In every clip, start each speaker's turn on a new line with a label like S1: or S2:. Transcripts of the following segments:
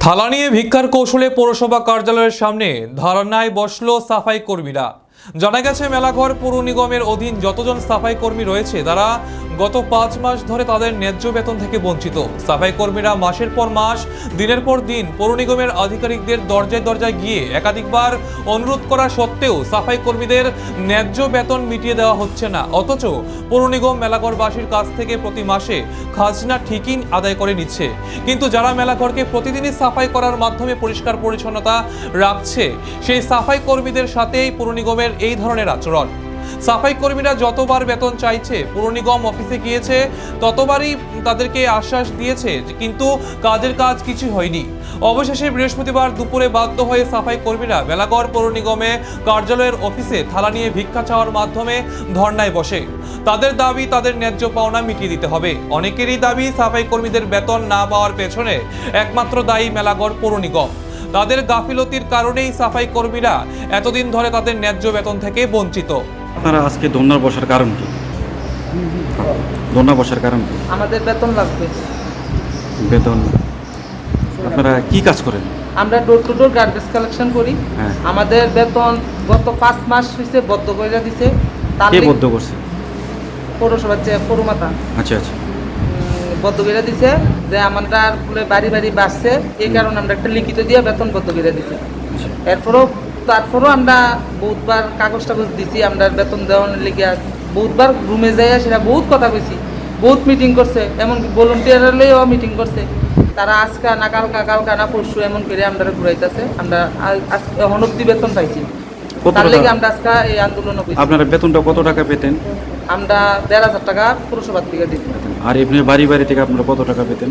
S1: থালা নিয়ে ভিক্ষার কৌশলে পৌরসভা কার্যালয়ের সামনে ধারণায় বসল সাফাই কর্মীরা। জানা গেছে, মেলাঘর পৌর নিগমের অধীন যতজন সাফাই কর্মী রয়েছে, তারা গত পাঁচ মাস ধরে তাদের ন্যায্য বেতন থেকে বঞ্চিত। সাফাই কর্মীরা মাসের পর মাস, দিনের পর দিন পৌর নিগমের আধিকারিকদের দরজায় দরজায় গিয়ে একাধিকবার অনুরোধ করা সত্ত্বেও সাফাই কর্মীদের ন্যায্য বেতন মিটিয়ে দেওয়া হচ্ছে না। অথচ পৌর নিগম মেলাঘরবাসীর কাছ থেকে প্রতি মাসে খাজনা ঠিকই আদায় করে নিচ্ছে। কিন্তু যারা মেলাঘরকে প্রতিদিনই সাফাই করার মাধ্যমে পরিষ্কার পরিচ্ছন্নতা রাখছে, সেই সাফাই কর্মীদের সাথেই পৌর নিগমের এই ধরনের আচরণ। সাফাই কর্মীরা যতবার বেতন চাইছে, পৌর নিগম অফিসে গিয়েছে, ততবারই তাদেরকে আশ্বাস দিয়েছে কিন্তু কাজের কাজ কিছু হয়নি। অবশেষে বৃহস্পতিবার দুপুরে বাধ্য হয়ে সাফাই কর্মীরা বেলাগড় পৌর নিগমে কার্যালয়ের অফিসে থালা নিয়ে ভিক্ষা চাওয়ার মাধ্যমে ধর্নায় বসে। তাদের দাবি তাদের ন্যায্য পাওনা মিটিয়ে দিতে হবে। অনেকেরই দাবি, সাফাই কর্মীদের বেতন না পাওয়ার পেছনে একমাত্র দায়ী মেলাগড় পৌর নিগম। তাদের গাফিলতির কারণেই সাফাই কর্মীরা এতদিন ধরে তাদের ন্যায্য বেতন থেকে বঞ্চিত।
S2: আপনারা আজকে ধর্নার বসার কারণ কি? ধর্না বসার কারণ কি?
S3: আমাদের বেতন লাগবে।
S2: বেতন? আপনারা কি কাজ করেন?
S3: আমরা door to door garbage collection করি।
S2: হ্যাঁ।
S3: আমাদের বেতন গত পাঁচ মাস হয়েছে বদ্ধ করে দিছে। তার
S2: কে বদ্ধ করছে?
S3: পৌরসভার যে পৌরমাতা।
S2: আচ্ছা আচ্ছা।
S3: বদ্ধ করে দিছে যে আমরা বলে বাড়ি বাড়ি বাড়ছে এই কারণে আমরা একটা লিখিত দিয়ে বেতন বদ্ধ করে দিছে। এরপরও তারপরও আমরা বহুতবার কাগজ টাগজ দিছি আমরা বেতন দেওয়ার লিগে বহুতবার রুমে যাইয়া সেটা বহুত কথা কইছি বহুত মিটিং করছে এমনকি ভলেন্টিয়ারলেও মিটিং করছে। তারা আজকা না কালকা কালকা না পরশু এমন করে আমরা ঘুরাইতেছে আমরা এখন অব্দি বেতন পাইছি। তার লেগে আমরা আজকে এই আন্দোলন
S2: আপনারা বেতনটা কত টাকা পেতেন?
S3: আমরা দেড় হাজার টাকা পুরসভার থেকে দিচ্ছি
S2: আর এমনি বাড়ি বাড়ি থেকে আপনারা কত টাকা পেতেন?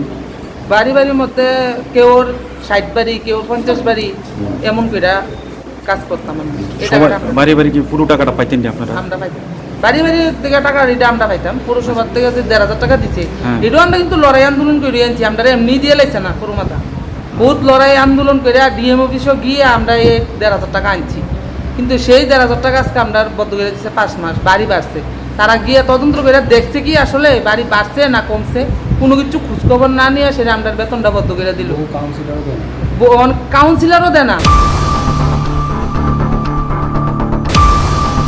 S3: বাড়ি বাড়ির মধ্যে কেউ ষাট বাড়ি কেউ পঞ্চাশ বাড়ি এমন করে কাজ করতাম আমরা-
S2: বাড়ি বাড়ি কি পুরো টাকাটা পাইতেন আপনারা?
S3: আমরা পাইতাম। বাড়ি বাড়ি থেকে টাকা এটা আমরা পাইতাম। পৌরসভার থেকে যে দেড় হাজার টাকা দিচ্ছে
S2: হ্যাঁ।
S3: এটাও আমরা কিন্তু লড়াই আন্দোলন করে আনছি। আমরা এমনি দিয়ে লাইছে না পৌরমাতা বহুত লড়াই আন্দোলন করে ডিএম অফিসও গিয়ে আমরা এই দেড় হাজার টাকা আনছি। কিন্তু সেই দেড় হাজার টাকা আজকে আমরা বদ্ধ করে দিচ্ছে পাঁচ মাস বাড়ি বাড়ছে। তারা গিয়ে তদন্ত করে দেখছে কি আসলে বাড়ি বাড়ছে না কমছে। কোনো কিছু খোঁজখবর না নিয়ে সেটা আমরা বেতনটা বদ্ধ করে দিল। কাউন্সিলারও দেয় না।